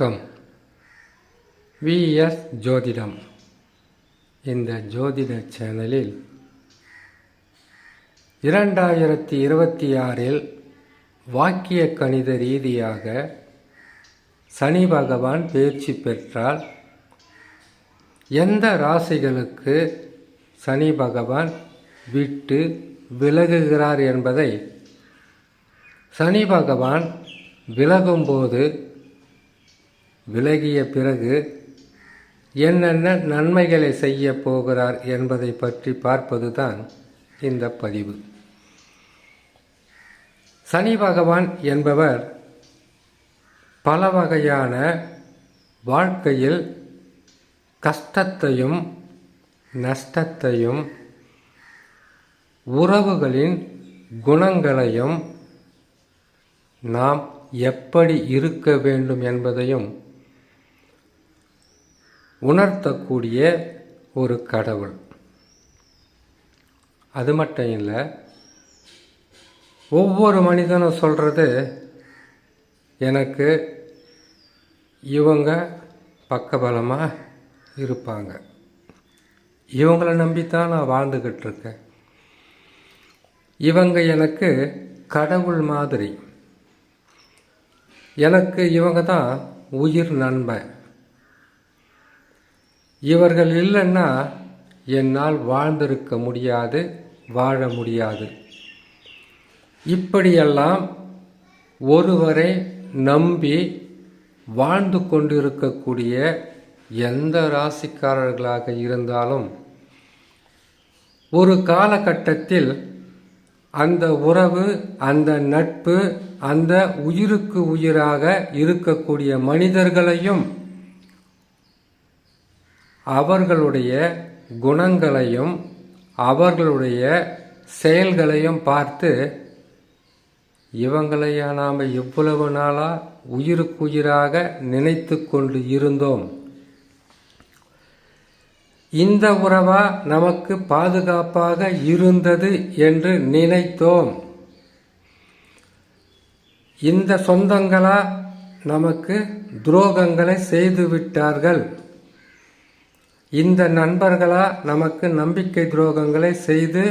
வணக்கம். விஎஸ் ஜோதிடம். இந்த ஜோதிட சேனலில் இரண்டாயிரத்தி இருபத்தி ஆறில் வாக்கிய கணித ரீதியாக சனி பகவான் பயிற்சி பெற்றால் எந்த ராசிகளுக்கு சனி பகவான் விட்டு விலகுகிறார் என்பதை சனி பகவான் விலகும்போது விலகிய பிறகு என்னென்ன நன்மைகளை செய்ய போகிறார் என்பதை பற்றி பார்ப்பதுதான் இந்த பதிவு. சனி பகவான் என்பவர் பல வகையான வாழ்க்கையில் கஷ்டத்தையும் நஷ்டத்தையும் உறவுகளின் குணங்களையும் நாம் எப்படி இருக்க வேண்டும் என்பதையும் உணர்த்தக்கூடிய ஒரு கடவுள். அது மட்டும் இல்லை ஒவ்வொரு மனிதனும் சொல்கிறது எனக்கு இவங்க பக்கபலமாக இருப்பாங்க. இவங்கள நம்பித்தான் நான் வாழ்ந்துக்கிட்டு இருக்கேன். இவங்க எனக்கு கடவுள் மாதிரி. எனக்கு இவங்க தான் உயிர் நண்பன். இவர்கள் இல்லைன்னா என்னால் வாழ்ந்திருக்க முடியாது வாழ முடியாது. இப்படியெல்லாம் ஒருவரை நம்பி வாழ்ந்து கொண்டிருக்கக்கூடிய எந்த ராசிக்காரர்களாக இருந்தாலும் ஒரு காலகட்டத்தில் அந்த உறவு அந்த நட்பு அந்த உயிருக்கு உயிராக இருக்கக்கூடிய மனிதர்களையும் அவர்களுடைய குணங்களையும் அவர்களுடைய செயல்களையும் பார்த்து இவங்களையா நாம் இவ்வளவு நாளாக உயிருக்குயிராக நினைத்து கொண்டு இருந்தோம்? இந்த உறவா நமக்கு பாதுகாப்பாக இருந்தது என்று நினைத்தோம். இந்த சொந்தங்களா நமக்கு துரோகங்களை செய்து விட்டார்கள். இந்த நண்பர்களா நமக்கு நம்பிக்கை துரோகங்களை செய்து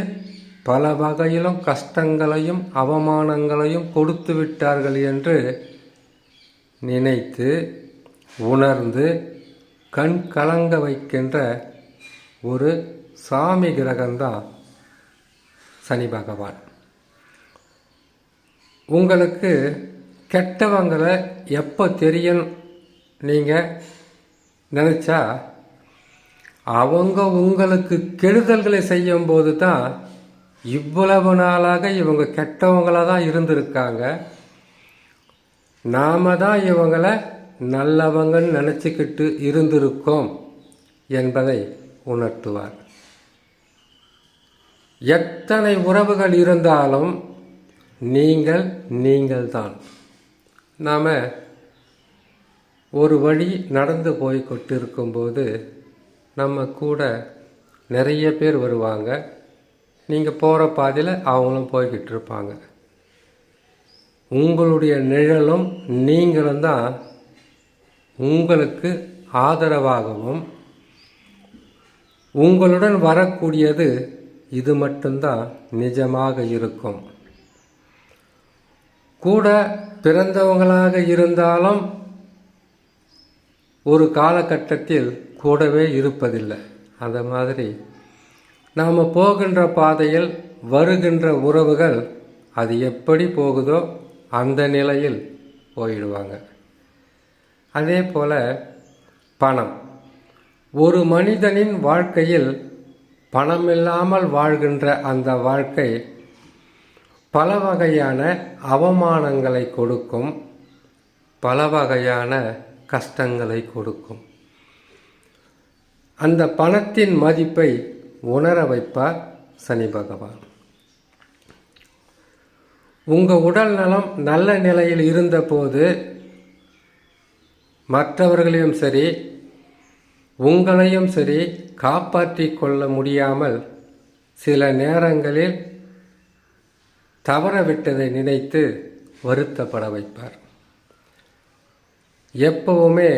பல வகையிலும் கஷ்டங்களையும் அவமானங்களையும் கொடுத்து விட்டார்கள் என்று நினைத்து உணர்ந்து கண் கலங்க வைக்கின்ற ஒரு சாமி கிரகம்தான் சனி பகவான். உங்களுக்கு கெட்டவங்களை எப்போ தெரியும் நீங்கள் நினச்சா அவங்க உங்களுக்கு கெடுதல்களை செய்யும் போது தான் இவ்வளவு நாளாக இவங்க கெட்டவங்களாக தான் இருந்திருக்காங்க. நாம தான் இவங்களை நல்லவங்கன்னு நினச்சிக்கிட்டு இருந்திருக்கோம் என்பதை உணர்த்துவார். எத்தனை உறவுகள் இருந்தாலும் நீங்கள் நீங்கள் தான் நாம் ஒரு வழி நடந்து போய் கொண்டிருக்கும்போது நம்ம கூட நிறைய பேர் வருவாங்க. நீங்கள் போகிற பாதையில் அவங்களும் போய்கிட்டு இருப்பாங்க. உங்களுடைய நிழலும் நீங்களும் தான் உங்களுக்கு ஆதரவாகவும் உங்களுடன் வரக்கூடியது இது மட்டும்தான் நிஜமாக இருக்கும். கூட பிறந்தவங்களாக இருந்தாலும் ஒரு காலகட்டத்தில் கூடவே இருப்பதில்லை. அந்த மாதிரி நாம் போகின்ற பாதையில் வருகின்ற உறவுகள் அது எப்படி போகுதோ அந்த நிலையில் போயிடுவாங்க. அதே போல் பணம். ஒரு மனிதனின் வாழ்க்கையில் பணம் இல்லாமல் வாழ்கின்ற அந்த வாழ்க்கை பல வகையான அவமானங்களை கொடுக்கும் பல வகையான கஷ்டங்களை கொடுக்கும். அந்த பணத்தின் மதிப்பை உணர வைப்பார் சனி பகவான். உங்கள் உடல் நலம் நல்ல நிலையில் இருந்தபோது மற்றவர்களையும் சரி உங்களையும் சரி காப்பாற்றி கொள்ள முடியாமல் சில நேரங்களில் தவறவிட்டதை நினைத்து வருத்தப்பட வைப்பார். எப்பவுமே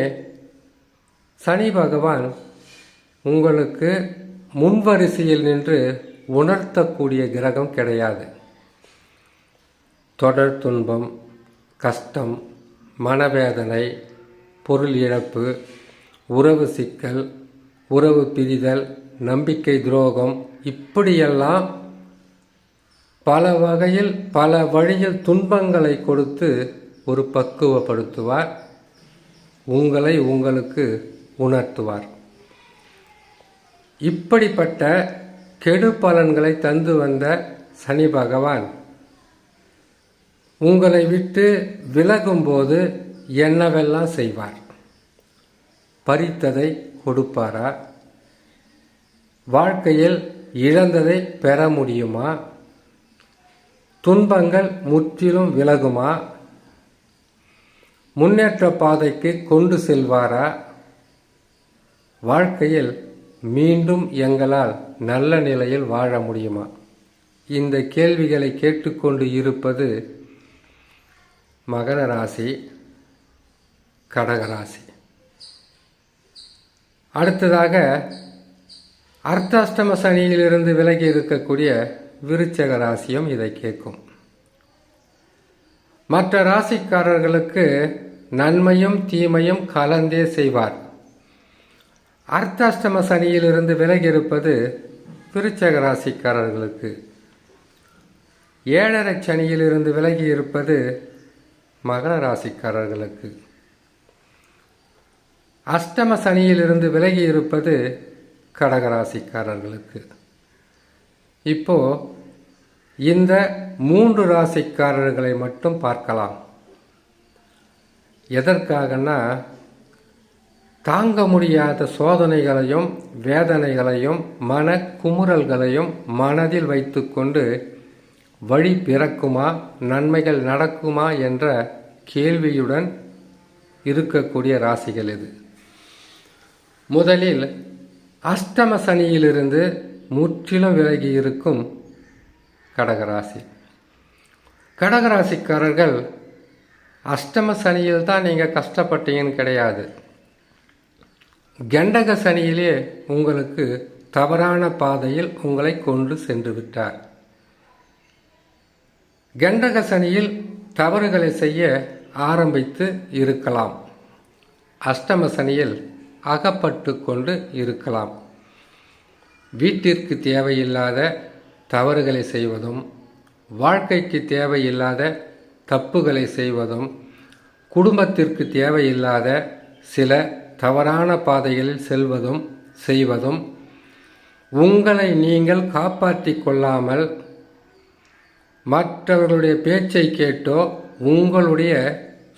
சனி பகவான் உங்களுக்கு முன்வரிசையில் நின்று உணர்த்தக்கூடிய கிரகம் கிடையாது. தொடர் துன்பம் கஷ்டம் மனவேதனை பொருள் இழப்பு உறவு சிக்கல் உறவு பிரிதல் நம்பிக்கை துரோகம் இப்படியெல்லாம் பல வகையில் பல வழியில் துன்பங்களை கொடுத்து ஒரு பக்குவப்படுத்துவார். உங்களை உங்களுக்கு உணர்த்துவார். இப்படிப்பட்ட கெடு பலன்களை தந்து வந்த சனி பகவான் உங்களை விட்டு விலகும்போது என்னவெல்லாம் செய்வார்? பறித்ததை கொடுப்பாரா? வாழ்க்கையில் இழந்ததை பெற முடியுமா? துன்பங்கள் முற்றிலும் விலகுமா? முன்னேற்ற பாதைக்கு கொண்டு செல்வாரா? வாழ்க்கையில் மீண்டும் எங்களால் நல்ல நிலையில் வாழ முடியுமா? இந்த கேள்விகளை கேட்டுக்கொண்டு இருப்பது மகர ராசி கடகராசி அடுத்ததாக அர்த்தாஷ்டம சனியிலிருந்து விலகி இருக்கக்கூடிய விருச்சக ராசியும் இதை கேட்கும். மற்ற ராசிக்காரர்களுக்கு நன்மையும் தீமையும் கலந்தே செய்வார். அர்த்தாஷ்டம சனியிலிருந்து விலகி இருப்பது விருச்சக ராசிக்காரர்களுக்கு ஏழரை சனியிலிருந்து விலகி இருப்பது மகர ராசிக்காரர்களுக்கு அஷ்டம சனியிலிருந்து விலகி இருப்பது கடகராசிக்காரர்களுக்கு. இப்போ இந்த மூன்று ராசிக்காரர்களை மட்டும் பார்க்கலாம். எதற்காகனா தாங்க முடியாத சோதனைகளையும் வேதனைகளையும் மன குமுறல்களையும் மனதில் வைத்துக்கொண்டு வழி பிறக்குமா நன்மைகள் நடக்குமா என்ற கேள்வியுடன் இருக்கக்கூடிய ராசிகள் இது. முதலில் அஷ்டம சனியிலிருந்து முற்றிலும் விலகி இருக்கும் கடகராசி. கடகராசிக்காரர்கள் அஷ்டம சனியில் தான் நீங்கள் கஷ்டப்பட்டீங்கன்னு கிடையாது. கண்டக சனியிலே உங்களுக்கு தவறான பாதையில் உங்களை கொண்டு சென்று விட்டார் கண்டக சனியில் தவறுகளை செய்ய ஆரம்பித்து இருக்கலாம். அஷ்டம சனியில் அகப்பட்டு கொண்டு இருக்கலாம். வீட்டிற்கு தேவையில்லாத தவறுகளை செய்வதும் வாழ்க்கைக்கு தேவையில்லாத தப்புகளை செய்வதும் குடும்பத்திற்கு தேவையில்லாத சில தவறான பாதைகளில் செல்வதும் செய்வதும் உங்களை நீங்கள் காப்பாற்றிக் கொள்ளாமல் மற்றவர்களுடைய பேச்சை கேட்டோ உங்களுடைய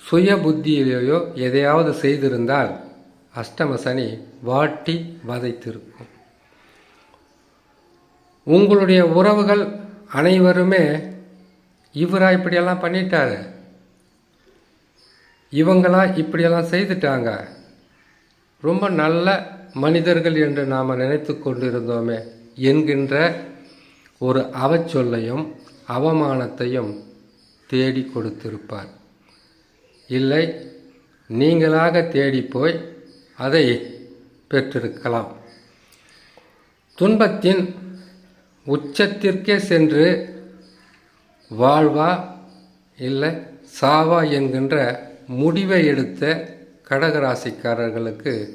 சுய புத்தியிலேயோ எதையாவது செய்திருந்தால் அஷ்டம சனி வாட்டி வதைத்திருக்கும். உங்களுடைய உறவுகள் அனைவருமே இவரா இப்படியெல்லாம் பண்ணிட்டாரு? இவங்களா இப்படியெல்லாம் செய்துட்டாங்க? ரொம்ப நல்ல மனிதர்கள் என்று நாம் நினைத்து கொண்டிருந்தோமே என்கின்ற ஒரு அவச்சொல்லையும் அவமானத்தையும் தேடி கொடுத்திருப்பார். இல்லை நீங்களாக தேடி போய் அதை பெற்றிருக்கலாம். துன்பத்தின் உச்சத்திற்கே சென்று வாழ்வா? இல்லை சாவா என்கின்ற முடிவை எடுத்த கடகராசிக்காரர்களுக்கு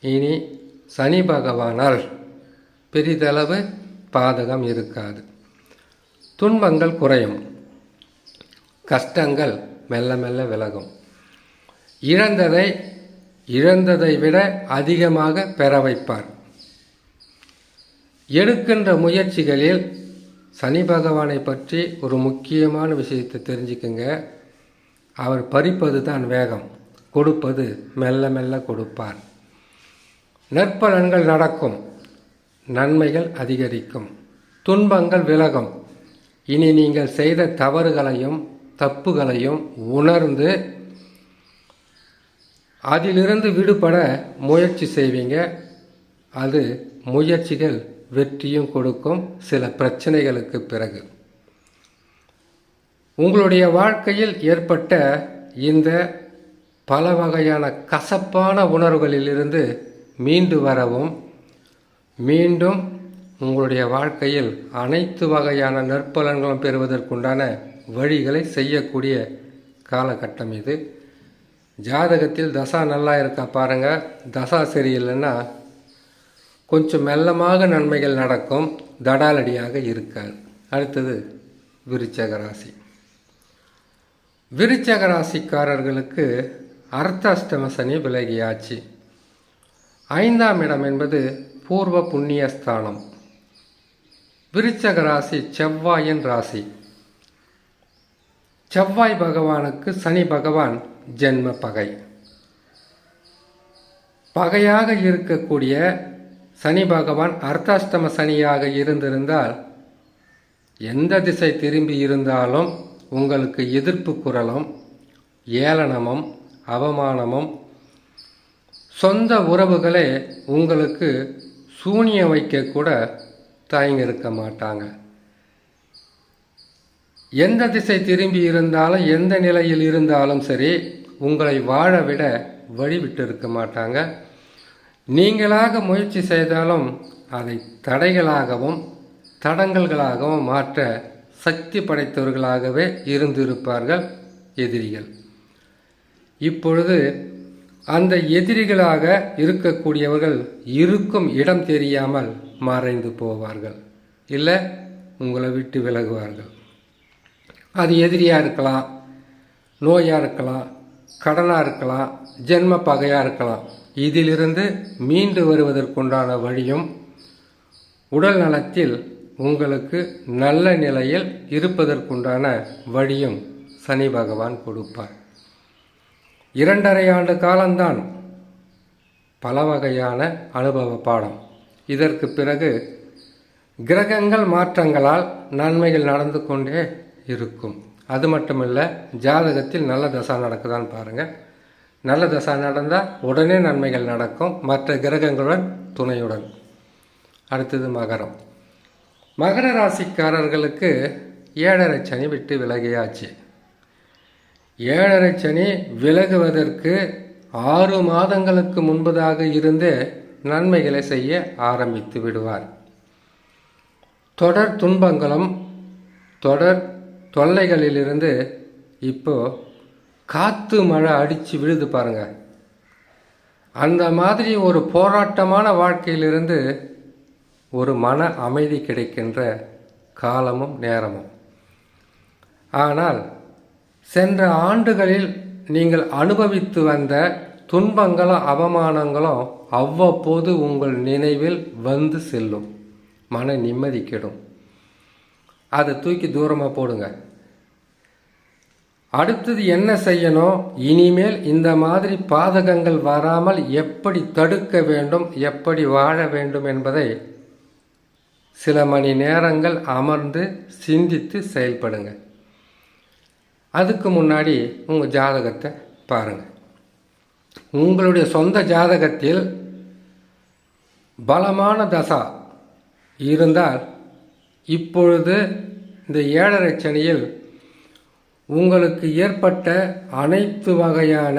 இனி சனி பகவானால் பெரிதளவு பாதகம் இருக்காது. துன்பங்கள் குறையும். கஷ்டங்கள் மெல்ல மெல்ல விலகும். இழந்ததை இழந்ததை விட அதிகமாக பெற வைப்பார். எடுக்கின்ற முயற்சிகளில் சனி பகவானை பற்றி ஒரு முக்கியமான விஷயத்தை தெரிஞ்சுக்குங்க. அவர் பறிப்பது தான் வேகம். கொடுப்பது மெல்ல மெல்ல கொடுப்பார். நற்பலன்கள் நடக்கும் நன்மைகள் அதிகரிக்கும் துன்பங்கள் விலகும். இனி நீங்கள் செய்த தவறுகளையும் தப்புகளையும் உணர்ந்து அதிலிருந்து விடுபட முயற்சி செய்வீங்க. அது முயற்சிகள் வெற்றியும் கொடுக்கும் சில பிரச்சனைகளுக்கு பிறகு. உங்களுடைய வாழ்க்கையில் ஏற்பட்ட இந்த பல வகையான கசப்பான உணர்வுகளிலிருந்து மீண்டு வரவும் மீண்டும் உங்களுடைய வாழ்க்கையில் அனைத்து வகையான நற்பலன்களும் பெறுவதற்குண்டான வழிகளை செய்யக்கூடிய காலகட்டம் இது. ஜாதகத்தில் தசா நல்லா இருக்கா பாருங்க. தசா சரியில்லைன்னா கொஞ்சம் மெல்லமாக நன்மைகள் நடக்கும். தடாலடியாக இருக்காது. அடுத்தது விருச்சக ராசி. விருச்சக ராசிக்காரர்களுக்கு அர்த்தாஷ்டம சனி விலகியாச்சு. ஐந்தாம் இடம் என்பது பூர்வ புண்ணிய ஸ்தானம் விருச்சக ராசி செவ்வாயின் ராசி. செவ்வாய் பகவானுக்கு சனி பகவான் ஜென்ம பகை. பகையாக இருக்கக்கூடிய சனி பகவான் அர்த்தாஷ்டம சனியாக இருந்திருந்தால் எந்த திசை திரும்பி இருந்தாலும் உங்களுக்கு எதிர்ப்பு குரலும் ஏளனமும் அவமானமும் சொந்த உறவுகளே உங்களுக்கு சூனிய வைக்க கூட தயங்கிருக்க மாட்டாங்க. எந்த திசை திரும்பி இருந்தாலும் எந்த நிலையில் இருந்தாலும் சரி உங்களை வாழ விட வழிவிட்டு இருக்க மாட்டாங்க. நீங்களாக முயற்சி செய்தாலும் அதை தடைகளாகவும் தடங்கல்களாகவும் மாற்ற சக்தி படைத்தவர்களாகவே இருந்திருப்பார்கள் எதிரிகள். இப்பொழுது அந்த எதிரிகளாக இருக்கக்கூடியவர்கள் இருக்கும் இடம் தெரியாமல் மறைந்து போவார்கள். இல்லை உங்களை விட்டு விலகுவார்கள். அது எதிரியாக இருக்கலாம் நோயாக இருக்கலாம் கடனாக இருக்கலாம் ஜென்ம பகையாக இருக்கலாம். இதிலிருந்து மீண்டு வருவதற்குண்டான வழியும் உடல் நலத்தில் உங்களுக்கு நல்ல நிலையில் இருப்பதற்குண்டான வழியும் சனி பகவான் கொடுப்பார். இரண்டரை ஆண்டு காலம்தான் பல வகையான அனுபவ பாடம். இதற்கு பிறகு கிரகங்கள் மாற்றங்களால் நன்மைகள் நடந்து கொண்டே இருக்கும். அது மட்டுமில்லை ஜாதகத்தில் நல்ல தசா நடக்குதான்னு பாருங்கள் நல்ல தசா நடந்தால் உடனே நன்மைகள் நடக்கும் மற்ற கிரகங்களுடன் துணையுடன். அடுத்தது மகரம். மகர ராசிக்காரர்களுக்கு ஏழரை சனி விட்டு விலகியாச்சு. ஏழரை சனி விலகுவதற்கு ஆறு மாதங்களுக்கு முன்பதாக இருந்து நன்மைகளை செய்ய ஆரம்பித்து விடுவார். தொடர் துன்பங்களும் தொடர் தொல்லைகளிலிருந்து இப்போ காற்று மழை அடித்து விழுது பாருங்க. அந்த மாதிரி ஒரு போராட்டமான வாழ்க்கையிலிருந்து ஒரு மன அமைதி கிடைக்கின்ற காலமும் நேரமும். ஆனால் சென்ற ஆண்டுகளில் நீங்கள் அனுபவித்து வந்த துன்பங்களும் அவமானங்களும் அவ்வப்போது உங்கள் நினைவில் வந்து செல்லும். மன நிம்மதி கெடும். அதை தூக்கி தூரமாக போடுங்க. அடுத்தது என்ன செய்யணும்? இனிமேல் இந்த மாதிரி பாதகங்கள் வராமல் எப்படி தடுக்க வேண்டும் எப்படி வாழ வேண்டும் என்பதை சில மணி நேரங்கள் அமர்ந்து சிந்தித்து செயல்படுங்கள் அதுக்கு முன்னாடி உங்கள் ஜாதகத்தை பாருங்கள் உங்களுடைய சொந்த ஜாதகத்தில் பலமான தசா இருந்தால் இப்பொழுது இந்த ஏழரை சனியில் உங்களுக்கு ஏற்பட்ட அனைத்து வகையான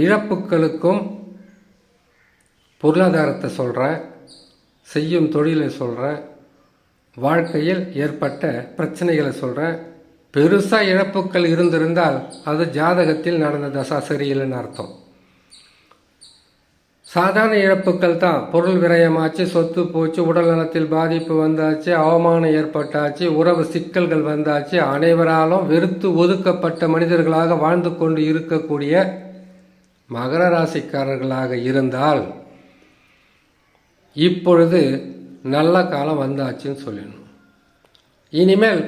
இழப்புகளுக்கும் பொருளாதாரத்தை சொல்கிறேன் செய்யும் தொழிலை சொல்கிறேன் வாழ்க்கையில் ஏற்பட்ட பிரச்சனைகளை சொல்கிறேன் பெருசாக இழப்புகள் இருந்திருந்தால் அது ஜாதகத்தில் நடந்த தசா சரியில்லைன்னு அர்த்தம்? சாதாரண இழப்புகள் தான். பொருள் விரயமாச்சு சொத்து போச்சு உடல் நலத்தில் பாதிப்பு வந்தாச்சு அவமானம் ஏற்பட்டாச்சு உறவு சிக்கல்கள் வந்தாச்சு அனைவராலும் வெறுத்து ஒதுக்கப்பட்ட மனிதர்களாக வாழ்ந்து கொண்டு இருக்கக்கூடிய மகர ராசிக்காரர்களாக இருந்தால் இப்பொழுது நல்ல காலம் வந்தாச்சுன்னு சொல்லணும் இனிமேல்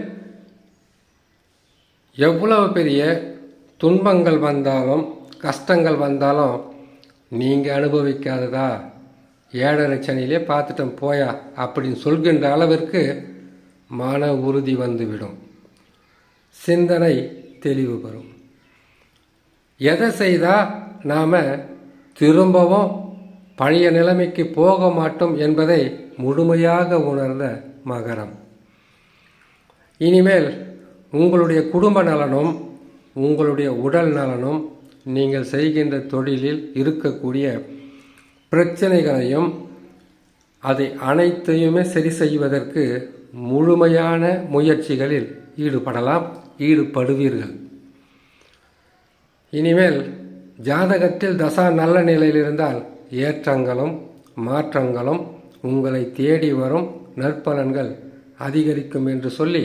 எவ்வளவு பெரிய துன்பங்கள் வந்தாலும் கஷ்டங்கள் வந்தாலும் நீங்கள் அனுபவிக்காததா? ஏழரை சனியிலே பார்த்துட்டோம் போயா அப்படின்னு சொல்கின்ற அளவிற்கு மன உறுதி வந்துவிடும். சிந்தனை தெளிவு பெறும். எதை செய்தால் நாம் திரும்பவும் பழைய நிலைமைக்கு போக மாட்டோம் என்பதை முழுமையாக உணர்ந்த மகரம். இனிமேல் உங்களுடைய குடும்ப நலனும் உங்களுடைய உடல் நலனும் நீங்கள் செய்கின்ற தொழிலில் இருக்கக்கூடிய பிரச்சனைகளையும் அதை அனைத்தையுமே சரி செய்வதற்கு முழுமையான முயற்சிகளில் ஈடுபடலாம் ஈடுபடுவீர்கள். இனிமேல் ஜாதகத்தில் தசா நல்ல நிலையில் இருந்தால் ஏற்றங்களும் மாற்றங்களும் உங்களை தேடி வரும் நற்பலன்கள் அதிகரிக்கும் என்று சொல்லி